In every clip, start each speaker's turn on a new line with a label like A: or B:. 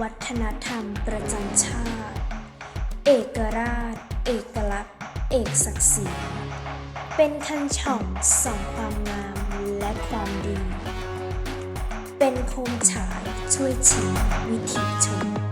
A: วัฒนธรรมประจำชาติ เอกราช เอกลักษณ์ เอกศักดิ์ศรี เป็นคันช่องส่องความงามและความดี เป็นโคมฉายช่วยชี้วิถีชน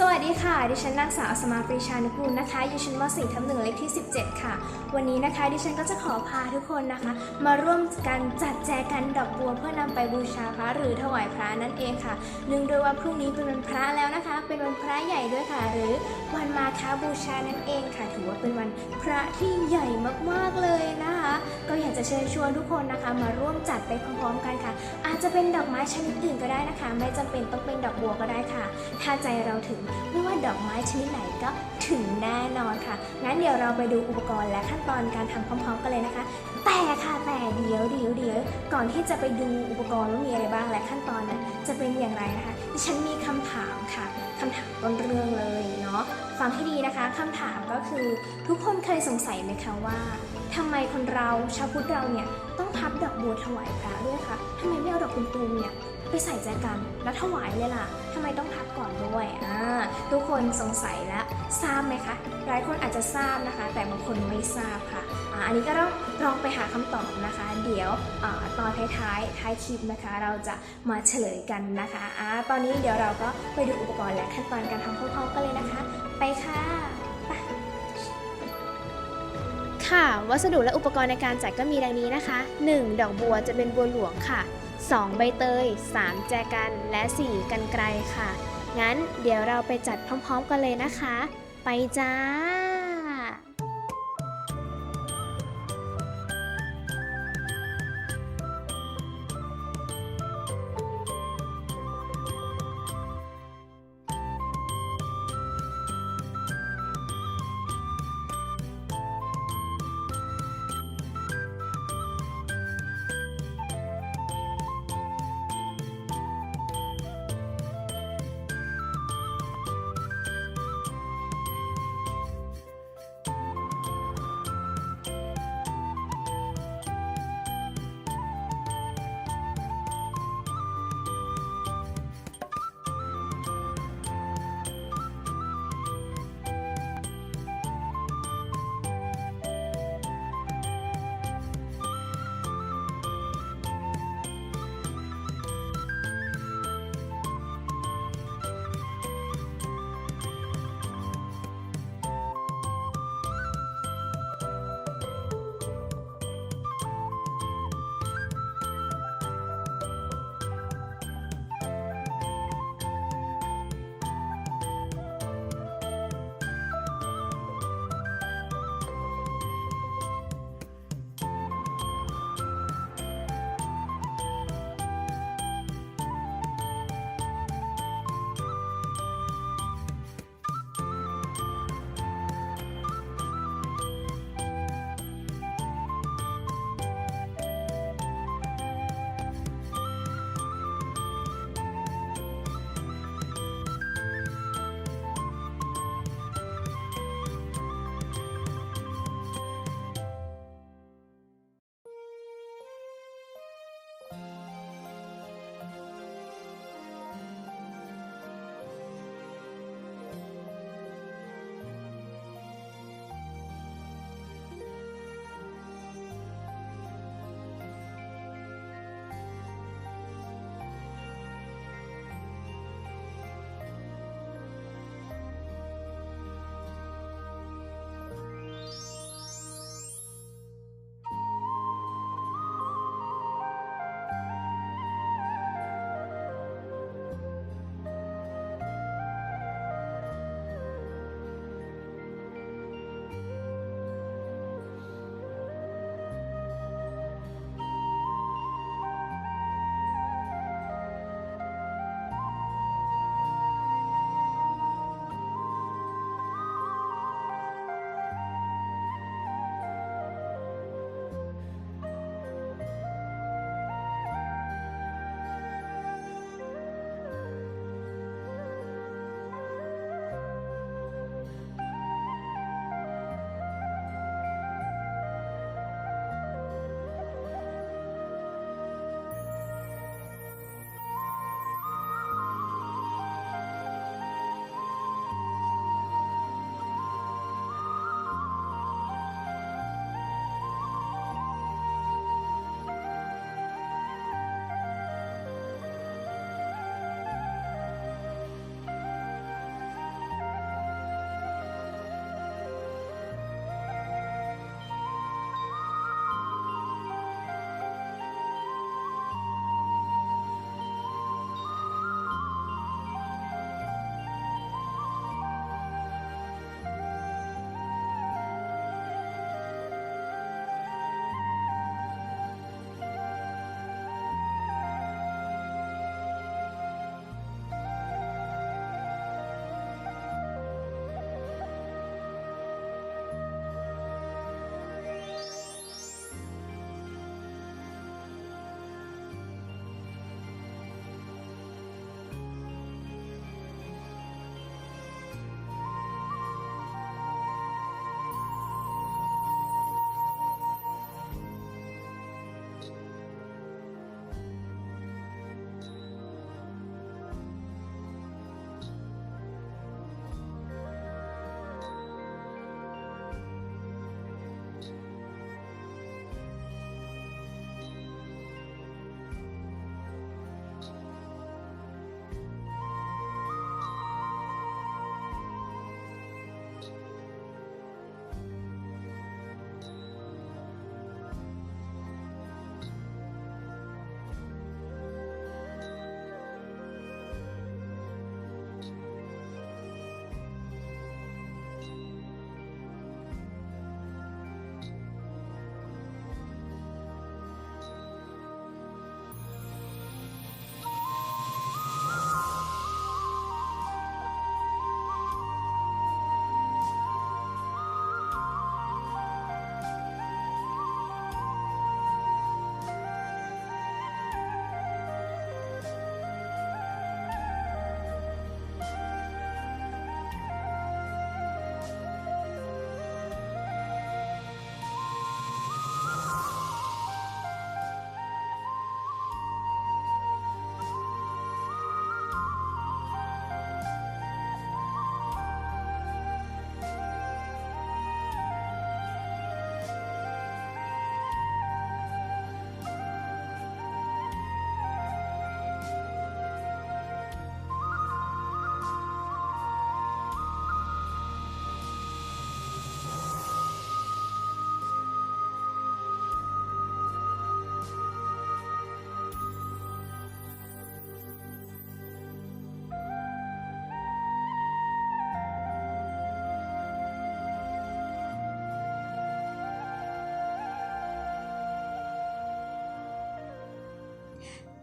A: สวัสดีค่ะ ดิฉันนางสาวสมาปรีชานุกูลนะคะ อยู่ชั้นม .4 ทับหนึ่งเลขที่ 17 ค่ะ วันนี้นะคะ ดิฉันก็จะขอพาทุกคนนะคะ มาร่วมกันจัดแจกันดอกบัวเพื่อนำไปบูชาพระหรือถวายพระนั่นเองค่ะเนื่องด้วยว่าพรุ่งนี้เป็นวันพระแล้วนะคะ เป็นวันพระใหญ่ด้วยค่ะ หรือวันมาฆบูชานั่นเองค่ะ ถือว่าเป็นวันพระที่ใหญ่มากๆเลยนะคะ ก็อยากจะเชิญชวนทุกคนนะคะ มาร่วมจัดไปพร้อมๆกันค่ะ อาจจะเป็นดอกไม้ชนิดอื่นก็ได้นะคะ ไม่จำเป็นต้องเป็นดอกบัวก็ได้ค่ะ ถ้าใจเราถึงไม่ว่าดอกไม้ชนิดไหนก็ถึงแน่นอนค่ะ งั้นเดี๋ยวเราไปดูอุปกรณ์และขั้นตอนการทำพร้อมๆกันเลยนะคะ แต่ค่ะแต่เดี๋ยวเดี๋ยวเดี๋ยวก่อนที่จะไปดูอุปกรณ์ว่ามีอะไรบ้างและขั้นตอนนั้นจะเป็นอย่างไรนะคะดิฉันมีคำถามค่ะคำถามต้นเรื่องเลยเนาะฟังให้ดีนะคะคำถามก็คือทุกคนเคยสงสัยไหมคะว่าทำไมคนเราชาวพุทธเราเนี่ยต้องพับดอกบัวถวายพระด้วยคะทำไมไม่เอาดอกตูมเนี่ย ไปใส่แจกันแล้วถวายเลยล่ะทำไมต้องพับก่อนด้วยอ่าทุกคนสงสัยแล้วทราบไหมคะ หลายคนอาจจะทราบนะคะ แต่บางคนไม่ทราบค่ะอ่าอันนี้ก็ต้องลองไปหาคำตอบนะคะ เดี๋ยวอาตอนท้ายๆท้ายคลิปนะคะ เราจะมาเฉลยกันนะคะอ่าตอนนี้เดี๋ยวเราก็ไปดูอุปกรณ์และขั้นตอนการทำพร้อมๆกันเลยนะคะ ไปค่ะ
B: ค่ะ วัสดุและอุปกรณ์ในการจัดก็มีดังนี้นะคะ 1. ดอกบัวจะเป็นบัวหลวงค่ะ 2. ใบเตย 3. แจกันและ 4. กันไกลค่ะ งั้นเดี๋ยวเราไปจัดพร้อมๆกันเลยนะคะ ไปจ้า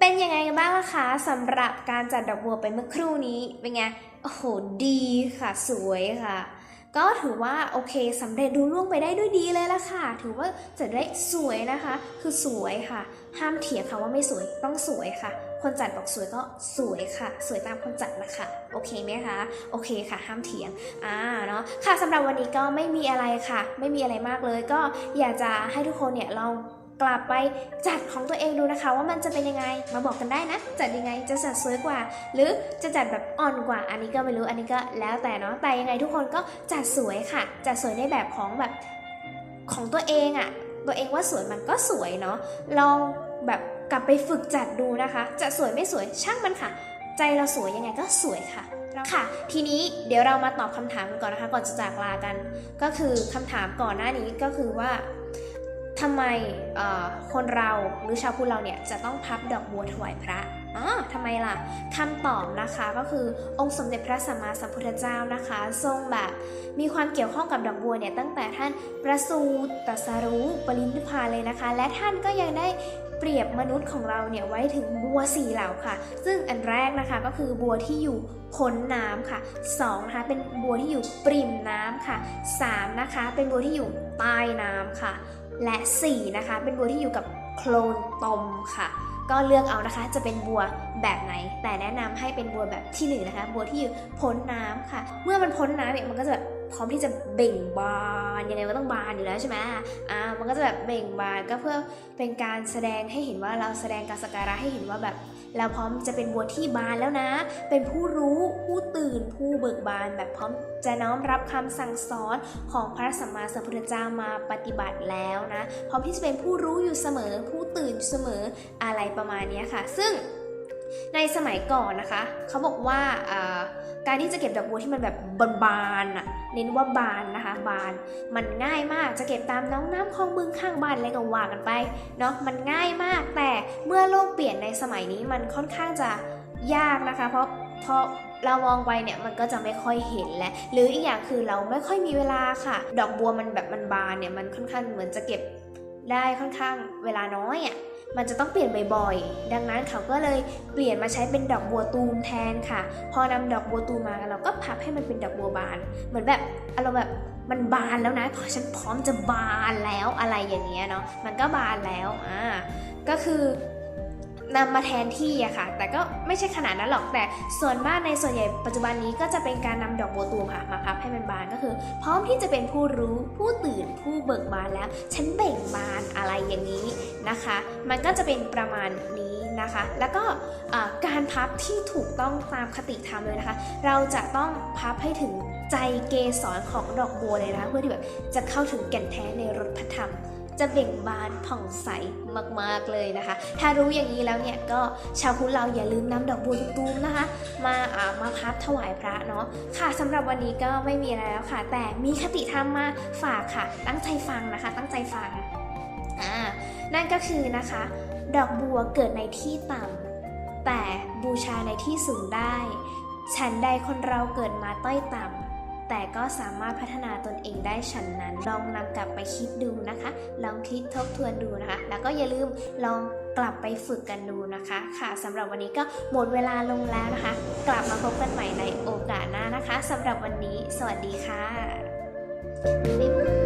A: เป็นยังไงกันบ้างละคะสำหรับการจัดดอกบัวไปเมื่อครู่นี้เป็นไงโอ้โหดีค่ะ สวยค่ะ ก็ถือว่าโอเคสำเร็จรุ่ล่วงไปได้ด้วยดีเลยละค่ะ ถือว่าจัดได้สวยนะคะ คือสวยค่ะ ห้ามเถียงค่ะว่าไม่สวยต้องสวยค่ะ คนจัดบอกสวยก็สวยค่ะ สวยตามคนจัดนะคะโอเคไหมคะโอเคค่ะ ห้ามเถียงอ่าเนาะค่ะสำหรับวันนี้ก็ไม่มีอะไรค่ะ ไม่มีอะไรมากเลย ก็อยากจะให้ทุกคนเนี่ยลอง กลับไปจัดของตัวเองดูนะคะ ว่ามันจะเป็นยังไงมาบอกกันได้นะ จัดยังไงจะจัดสวยกว่า หรือจะจัดแบบอ่อนกว่า อันนี้ก็ไม่รู้อันนี้ก็แล้วแต่เนาะแต่ยังไงทุกคนก็จัดสวยค่ะ จัดสวยในแบบของแบบของตัวเองอะตัวเองว่าสวยมันก็สวยเนาะลองแบบกลับไปฝึกจัดดูนะคะ จะสวยไม่สวยช่างมันค่ะ ใจเราสวยยังไงก็สวยค่ะค่ะ ทีนี้เดี๋ยวเรามาตอบคำถามกันก่อนนะคะ ก่อนจะจากลากัน ก็คือคำถามก่อนหน้านี้ก็คือว่า ทำไมเอ่อคนเราหรือชาวพุทธเราเนี่ยจะต้องพับดอกบัวถวายพระอ๋อทำไมล่ะคำตอบนะคะก็คือองค์สมเด็จพระสัมมาสัมพุทธเจ้านะคะ ทรงแบบมีความเกี่ยวข้องกับดอกบัวเนี่ยตั้งแต่ท่านประสูติตรัสรู้ปรินิพพานเลยนะคะ และท่านก็ยังได้เปรียบมนุษย์ของเราเนี่ยไว้ถึงบัวสี่เหล่าค่ะ ซึ่งอันแรกนะคะก็คือบัวที่อยู่พ้นน้ำค่ะ2นะคะเป็นบัวที่อยู่ปริ่มน้ำค่ะ3นะคะเป็นบัวที่อยู่ใต้น้ำค่ะ และ 4 นะคะ เป็นบัวที่อยู่กับโคลนตมค่ะ ก็เลือกเอานะคะจะเป็นบัวแบบไหน แต่แนะนำให้เป็นบัวแบบที่หนึ่งนะคะ บัวที่อยู่พ้นน้ำค่ะ เมื่อมันพ้นน้ำเนี่ยมันก็จะแบบพร้อมที่จะเบ่งบานยังไงมันต้องบานอยู่แล้วใช่ไหมอ่ามันก็จะแบบเบ่งบานก็เพื่อเป็นการแสดงให้เห็นว่าเราแสดงการสักการะให้เห็นว่าแบบ แล้วพร้อมจะเป็นบัวที่บานแล้วนะ เป็นผู้รู้ผู้ตื่นผู้เบิกบานแบบพร้อมจะน้อมรับคำสั่งสอนของพระสัมมาสัมพุทธเจ้ามาปฏิบัติแล้วนะ พร้อมที่จะเป็นผู้รู้อยู่เสมอ ผู้ตื่นอยู่เสมออะไรประมาณนี้ค่ะ ซึ่งในสมัยก่อนนะคะ เขาบอกว่าอ่า การที่จะเก็บดอกบัวที่มันแบบบานๆอะเน้นว่าบานนะคะบาน มันง่ายมากจะเก็บตามน้องน้ำคลองบึงข้างบ้านอะไรก็ว่ากันไปเนาะมันง่ายมากแต่เมื่อโลกเปลี่ยนในสมัยนี้มันค่อนข้างจะยากนะคะ เพราะเพราะเรามองไปเนี่ยมันก็จะไม่ค่อยเห็นแล้วหรืออีกอย่างคือเราไม่ค่อยมีเวลาค่ะ ดอกบัวมันแบบมันบานเนี่ยมันค่อนข้างเหมือนจะเก็บได้ค่อนข้างเวลาน้อยอะ่ะ มันจะต้องเปลี่ยนบ่อยๆ ดังนั้นเขาก็เลยเปลี่ยนมาใช้เป็นดอกบัวตูมแทนค่ะ พอนำดอกบัวตูมมาเราก็พับให้มันเป็นดอกบัวบาน เหมือนแบบอารมณ์แบบมันบานแล้วนะพอฉันพร้อมจะบานแล้วอะไรอย่างเงี้ยเนาะ มันก็บานแล้ว อ่า ก็คือ นำมาแทนที่อะค่ะ แต่ก็ไม่ใช่ขนาดนั้นหรอก แต่ส่วนมากในส่วนใหญ่ปัจจุบันนี้ก็จะเป็นการนำดอกโบตูมค่ะ มาพับให้มันบานก็คือ พร้อมที่จะเป็นผู้รู้ผู้ตื่นผู้เบิกบานแล้ว ฉันเบ่งบานอะไรอย่างนี้นะคะ มันก็จะเป็นประมาณนี้นะคะ แล้วก็การพับที่ถูกต้องตามคติธรรมเลยนะคะ เราจะต้องพับให้ถึงใจเกสรของดอกบัวเลยนะคะเพื่อที่แบบจะเข้าถึงแก่นแท้ในรสพระธรรม จะเบ่งบานผ่องใสมากๆเลยนะคะ ถ้ารู้อย่างนี้แล้วเนี่ยก็ชาวพุทธเราอย่าลืมนำดอกบัวตูมนะคะ มาอ่ามาพับถวายพระเนาะค่ะสำหรับวันนี้ก็ไม่มีอะไรแล้วค่ะ แต่มีคติธรรมมาฝากค่ะ ตั้งใจฟังนะคะ ตั้งใจฟังอ่านั่นก็คือนะคะ ดอกบัวเกิดในที่ต่ำแต่บูชาในที่สูงได้ ฉันใดคนเราเกิดมาต้อยต่ำ แต่ก็สามารถพัฒนาตนเองได้ฉันนั้น ลองนำกลับไปคิดดูนะคะ ลองคิดทบทวนดูนะคะ แล้วก็อย่าลืมลองกลับไปฝึกกันดูนะคะ ค่ะสำหรับวันนี้ก็หมดเวลาลงแล้วนะคะ กลับมาพบกันใหม่ในโอกาสหน้านะคะสำหรับวันนี้ สวัสดีค่ะบ๊ายบาย